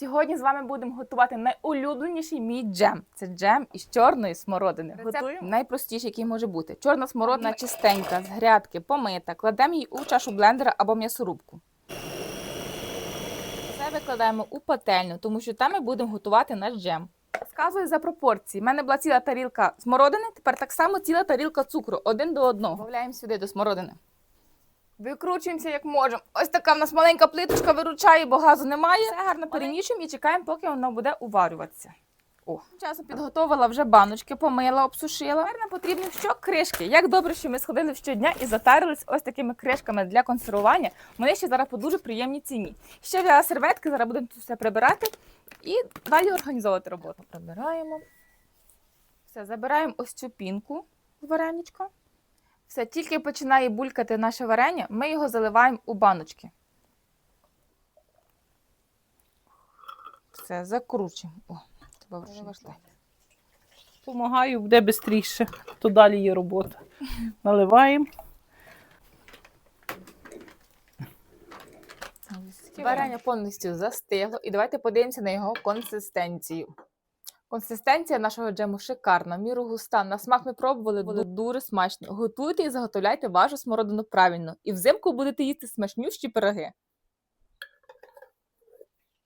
Сьогодні з вами будемо готувати найулюбленіший мій джем. Це джем із чорної смородини. Готуємо найпростіший, який може бути. Чорна смородина чистенька, з грядки, помита. Кладемо її у чашу блендера або м'ясорубку. Це викладаємо у пательню, тому що там ми будемо готувати наш джем. Сказую за пропорції. У мене була ціла тарілка смородини, тепер так само ціла тарілка цукру, один до одного. Додаємо сюди до смородини. Викручуємося як можемо. Ось така в нас маленька плиточка виручає, бо газу немає. Все гарно перемішуємо і чекаємо, поки воно буде уварюватися. О. Часом підготувала вже баночки, помила, обсушила. Тепер нам потрібні що кришки. Як добре, що ми сходили щодня і затарились ось такими кришками для консервування. Вони ще зараз по дуже приємній ціні. Ще взяла серветки, зараз будемо тут все прибирати і далі організовувати роботу. Прибираємо. Все, забираємо ось цю пінку з вареничка. Все, тільки починає булькати наше варення, ми його заливаємо у баночки. Все, закручуємо. О, треба важливо. Помагаю, буде швидше, то далі є робота. Наливаємо. Варення повністю застигло, і давайте подивимося на його консистенцію. Консистенція нашого джему шикарна, міру густа. На смак ми пробували, було дуже смачно. Готуйте і заготовляйте вашу смородину правильно. І взимку будете їсти смачнющі пироги.